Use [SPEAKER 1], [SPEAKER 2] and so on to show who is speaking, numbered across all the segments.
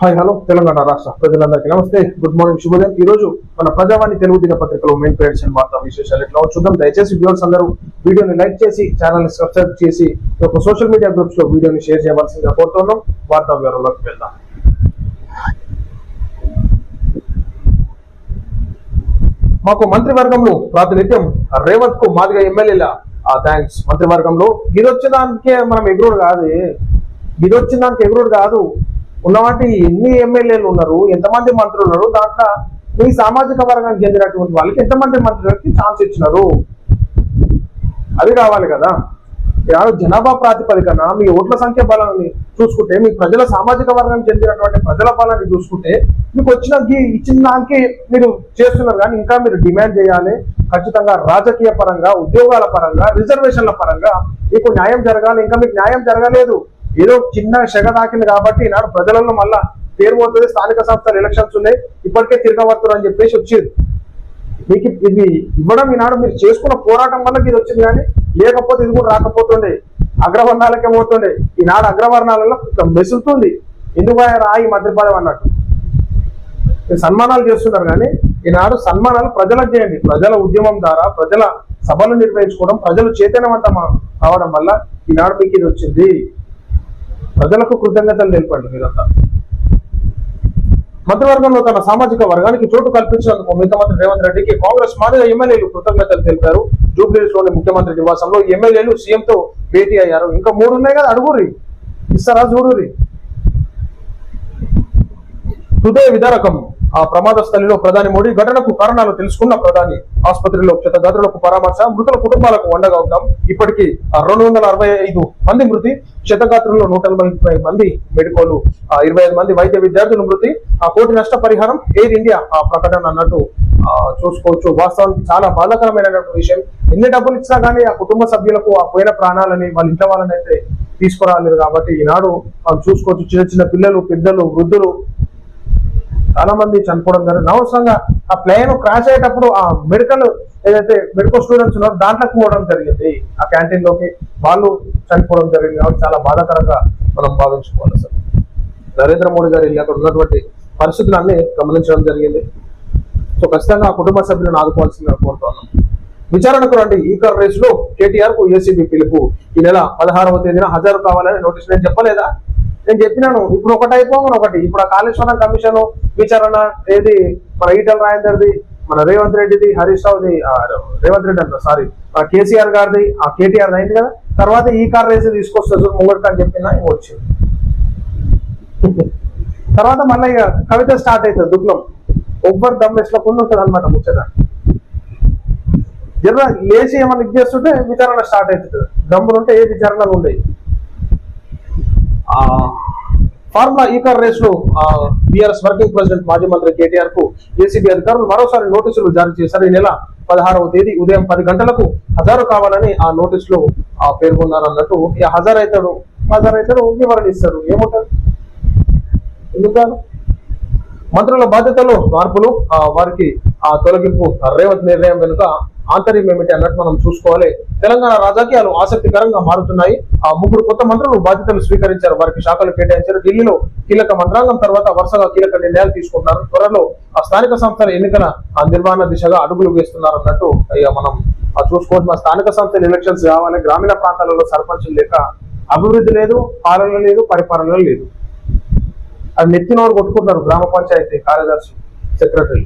[SPEAKER 1] Hi hello Telangana రాష్ట్ర ప్రజలందరికీ నమస్తే. గుడ్ మార్నింగ్ శుభోదయం. ఈ రోజు మన ప్రజావాణి తెలుగు దిన పత్రికలో మెయిన్ పేర్స్ అండ్ వార్తా విశేషాలు ఎట్లా చూద్దాం. దయచేసి వ్యూవర్స్ అందరూ వీడియోని లైక్ చేసి ఛానల్ని సబ్స్క్రైబ్ చేసి ఒక సోషల్ మీడియా గ్రూప్స్లో వీడియోని షేర్ చేయవలసిందిగా కోరుతున్నాం. వార్తా వివరంలోకి వెళ్దాం. మాకు మంత్రివర్గంలో ప్రాతినిధ్యం రేవంత్కు మాదిగా ఎమ్మెల్యేల. థ్యాంక్స్ మంత్రివర్గంలో ఇది దానికే మనం ఎగురుడు కాదు. గిదొచ్చిన దానికి ఎగురుడు కాదు. ఉన్నవాటి ఎన్ని ఎమ్మెల్యేలు ఉన్నారు ఎంతమంది మంత్రులు ఉన్నారు దాంట్లో మీ సామాజిక వర్గానికి చెందినటువంటి వాళ్ళకి ఎంతమంది మంత్రులకి ఛాన్స్ ఇచ్చినారు? అది కావాలి కదా. ఇలా జనాభా ప్రాతిపదికన మీ ఓట్ల సంఖ్య బలాన్ని చూసుకుంటే మీ ప్రజల సామాజిక వర్గానికి చెందినటువంటి ప్రజల బలాన్ని చూసుకుంటే మీకు వచ్చిన ఈ- ఇచ్చిన దానికి మీరు చేస్తున్నారు కానీ ఇంకా మీరు డిమాండ్ చేయాలి. ఖచ్చితంగా రాజకీయ పరంగా ఉద్యోగాల పరంగా రిజర్వేషన్ల పరంగా మీకు న్యాయం జరగాలి. ఇంకా మీకు న్యాయం జరగలేదు. ఏదో చిన్న సెగ తాకింది కాబట్టి ఈనాడు ప్రజలలో మళ్ళా పేరు పోతుంది స్థానిక సంస్థల ఎలక్షన్స్ ఉన్నాయి. ఇప్పటికే తిరగబడుతున్నారు అని చెప్పేసి వచ్చింది. మీకు ఇది ఇవ్వడం ఈనాడు మీరు చేసుకున్న పోరాటం వల్ల ఇది వచ్చింది కానీ లేకపోతే ఇది కూడా రాకపోతుండే. అగ్రవర్ణాలకే పోతుండే. ఈనాడు అగ్రవర్ణాలలో మెసులుతుంది. ఎందుకు రా ఈ మధ్యపదం అన్నట్టు? సన్మానాలు చేస్తున్నారు కానీ ఈనాడు సన్మానాలు ప్రజలకు చేయండి. ప్రజల ఉద్యమం ద్వారా ప్రజల సభలు నిర్వహించుకోవడం ప్రజలు చైతన్యవంతం కావడం వల్ల ఈనాడు మీకు ఇది వచ్చింది. ప్రజలకు కృతజ్ఞతలు తెలిపండి మీరంతా. మంత్రివర్గంలో తన సామాజిక వర్గానికి చోటు కల్పించినందుకు ముఖ్యమంత్రి రేవంత్ రెడ్డికి కాంగ్రెస్ మాదిగా ఎమ్మెల్యేలు కృతజ్ఞతలు తెలిపారు. జూబ్లీస్లోని ముఖ్యమంత్రి నివాసంలో ఎమ్మెల్యేలు సీఎంతో భేటీ అయ్యారు. ఇంకా మూడు ఉన్నాయి కదా అడుగురి ఇస్తారా చూడురి హృదయ విదారకం. ఆ ప్రమాద స్థలిలో ప్రధాని మోడీ ఘటనకు కారణాలు తెలుసుకున్న ప్రధాని ఆసుపత్రిలో క్షతగాత్రులకు పరామర్శ మృతుల కుటుంబాలకు అండగా ఉంటాం ఇప్పటికీ ఆ రెండు వందల అరవై ఐదు మంది మృతి క్షతగాత్రుల్లో నూట నలభై మంది మెడికోలు ఇరవై ఐదు మంది వైద్య విద్యార్థులు మృతి ఆ కోటి నష్ట పరిహారం ఎయిర్ ఇండియా? ఆ ప్రకటన అన్నట్టు ఆ, చూసుకోవచ్చు. వాస్తవానికి చాలా బాధాకరమైనటువంటి విషయం. ఎన్ని డబ్బులు ఇచ్చినా కానీ ఆ కుటుంబ సభ్యులకు ఆ పోయిన ప్రాణాలని వాళ్ళ ఇంట్లో వాళ్ళని అయితే తీసుకురాలేదు కాబట్టి ఈనాడు చూసుకోవచ్చు. చిన్న చిన్న పిల్లలు పెద్దలు వృద్ధులు చాలా మంది చనిపోవడం జరిగింది. అనవసరంగా ఆ ప్లేన్ క్రాష్ అయ్యేటప్పుడు ఆ మెడికల్ ఏదైతే మెడికల్ స్టూడెంట్స్ ఉన్నారో దాంట్లోకి పోవడం జరిగింది. ఆ క్యాంటీన్లోకి వాళ్ళు చనిపోవడం జరిగింది కాబట్టి చాలా బాధాకరంగా మనం భావించుకోవాలి సార్ నరేంద్ర మోడీ గారు వెళ్ళి అక్కడ ఉన్నటువంటి పరిస్థితులన్నీ గమనించడం జరిగింది. సో ఖచ్చితంగా ఆ కుటుంబ సభ్యులను ఆదుకోవాల్సిందిగా కోరుతున్నాం విచారణకు రండి. ఈ కార్ కేటీఆర్కు ఏసీబీ పిలుపు ఈ నెల పదహారవ తేదీన హాజరు కావాలని నోటీస్ నేను చెప్పలేదా? నేను చెప్పినాను ఇప్పుడు ఒకటి అయిపోగానే ఒకటి. ఇప్పుడు ఆ కాళేశ్వరం కమిషన్ విచారణ ఏది? మన ఈటల రాజేందర్ది మన రేవంత్ రెడ్డిది హరీష్ రావుది రేవంత్ రెడ్డి అంట సారీ మన కేసీఆర్ గారిది ఆ కేటీఆర్ అయింది కదా. తర్వాత ఈ కార్ రేస్ తీసుకొస్తారు ముంగడికి అని చెప్పినా ఇంక వచ్చింది. తర్వాత మళ్ళీ ఇక కవిత స్టార్ట్ అవుతుంది దుఃఖం ఒవ్వరు దమ్మేసకుండా ఉంటుంది అనమాట ముచ్చట. జర్ర లేచి ఏమైనా ఇది చేస్తుంటే విచారణ స్టార్ట్ అవుతుంది. దమ్ములుంటే ఏ విచారణలు ఉండేవి ఫార్ములా ఈ కార్ రేస్లో బీఆర్ఎస్ వర్కింగ్ ప్రెసిడెంట్ మాజీ మంత్రి కేటీఆర్కు ఏసీబీ అధికారులు మరోసారి నోటీసులు జారీ చేశారు. ఈ నెల పదహారవ తేదీ ఉదయం పది గంటలకు హజారు కావాలని ఆ నోటీసులో ఆ, పేర్కొన్నారు అన్నట్టు ఇక హజారు అవుతాడు హజారు అవుతాడు వివరణ ఎందుకు మంత్రుల బాధ్యతలు మార్పులు వారికి ఆ తొలగింపు రేవంత్ నిర్ణయం వెనుక ఆంతర్యం ఏమిటి అన్నట్టు మనం చూసుకోవాలి. తెలంగాణ రాజకీయాలు ఆసక్తికరంగా మారుతున్నాయి. ఆ ముగ్గురు కొత్త మంత్రులు బాధ్యతలు స్వీకరించారు. వారికి శాఖలు కేటాయించారు. ఢిల్లీలో కీలక మంత్రాంగం తర్వాత వరుసగా కీలక నిర్ణయాలు తీసుకుంటున్నారు. త్వరలో ఆ స్థానిక సంస్థల ఎన్నికల ఆ నిర్వహణ దిశగా అడుగులు వేస్తున్నారు అన్నట్టు అయ్యా మనం చూసుకోవచ్చు. మా స్థానిక సంస్థలు ఎలక్షన్స్ కావాలి గ్రామీణ ప్రాంతాలలో సర్పంచులు లేక అభివృద్ధి లేదు పాలన లేదు పరిపాలన లేదు. అది నెత్తినోరు కొట్టుకుంటున్నారు గ్రామ పంచాయతీ కార్యదర్శి సెక్రటరీ.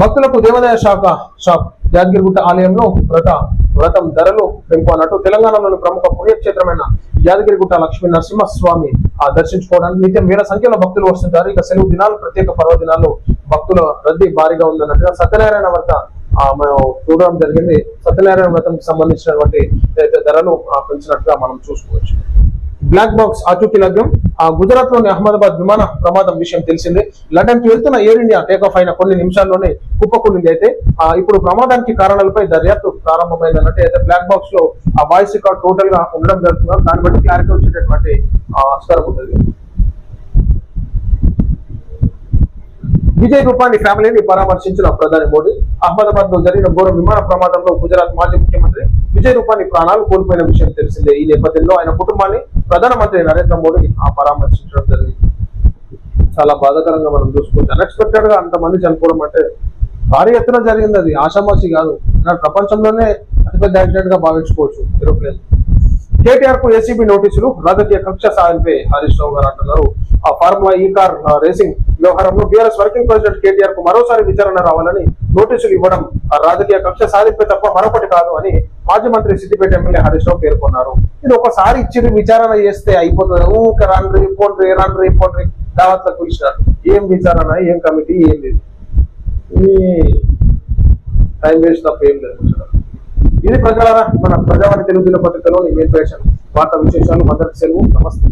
[SPEAKER 1] భక్తులకు దేవాదాయ శాఖ షాప్ యాదగిరిగుట్ట ఆలయంలో వ్రత వ్రతం ధరలు పెంపు అన్నట్టు తెలంగాణలోని ప్రముఖ పుణ్యక్షేత్రమైన యాదగిరిగుట్ట లక్ష్మీ నరసింహస్వామి ఆ దర్శించుకోవడానికి నిత్యం వేల సంఖ్యలో భక్తులు వస్తుంటారు ఇక సెలవు దినాలు ప్రత్యేక పర్వదినాల్లో భక్తుల రద్దీ భారీగా ఉందన్నట్టుగా సత్యనారాయణ వ్రత ఆ, మనం చూడడం జరిగింది. సత్యనారాయణ వ్రతంకి సంబంధించినటువంటి ధరలు పెంచినట్టుగా మనం చూసుకోవచ్చు. బ్లాక్ బాక్స్ ఆచూకీ లగ్నం ఆ గుజరాత్లోని అహ్మదాబాద్ విమాన ప్రమాదం విషయం తెలిసిందే. లండన్కి వెళ్తున్న ఎయిర్ ఇండియా టేకాఫ్ అయిన కొన్ని నిమిషాల్లోనే కుప్పకూలింది అయితే ఆ, ఇప్పుడు ప్రమాదానికి కారణాలపై దర్యాప్తు ప్రారంభమైందన్నట్టు అయితే బ్లాక్ బాక్స్లో ఆ వాయిస్ రికార్డ్ టోటల్గా ఉండడం జరుగుతున్నారు దాన్ని బట్టి క్లారిటీ వచ్చేటటువంటి ఆస్కారం ఉంటుంది. విజయ్ రూపాని ఫ్యామిలీని పరామర్శించిన ప్రధాని మోడీ అహ్మదాబాద్లో జరిగిన ఘోర విమాన ప్రమాదంలో గుజరాత్ మాజీ ముఖ్యమంత్రి విజయ్ రూపాని ప్రాణాలు కోల్పోయిన విషయం తెలిసిందే. ఈ నేపథ్యంలో ఆయన కుటుంబాన్ని ప్రధానమంత్రి నరేంద్ర మోడీ ఆ పరామర్శించడం జరిగింది. చాలా బాధాకరంగా మనం చూసుకోవచ్చు అన్ఎక్స్పెక్టెడ్గా అంతమంది చనిపోవడం అంటే భారీ ఎత్తున జరిగింది అది. ఆషామాషి కాదు. నా ప్రపంచంలోనే అతిపెద్ద యాక్సిడెంట్గా భావించుకోవచ్చు ఏరోప్లేన్ కేటీఆర్కు ఏసీబీ నోటీసులు రాజకీయ కక్ష సాధింపే హరీష్ రావు గారు అంటున్నారు. ఆ ఫార్ములా ఈ కార్ రేసింగ్ వ్యవహారంలో బీఆర్ఎస్ వర్కింగ్ ప్రెసిడెంట్ కేటీఆర్కు మరోసారి విచారణ రావాలని నోటీసులు ఇవ్వడం ఆ రాజకీయ కక్ష సాధింపే తప్ప మరొకటి కాదు అని మాజీ మంత్రి సిద్దిపేట ఎమ్మెల్యే హరీష్ రావు పేర్కొన్నారు. ఇది ఒకసారి ఇచ్చి విచారణ చేస్తే అయిపోతుంది. ఊక రాండ్రి పోండ్రి రాండ్రి పోండ్రి దావత్లకు ఇచ్చినారు ఏం విచారణ ఏం కమిటీ ఏం లేదు. టైం వేస్ట్ తప్ప ఏం లేదు ఇది ప్రజల మన ప్రజావాణి తెలుగు దినపత్రికలో ఇమేజ్ వార్తా విశేషాలు మద్దతు సెలవు నమస్తే.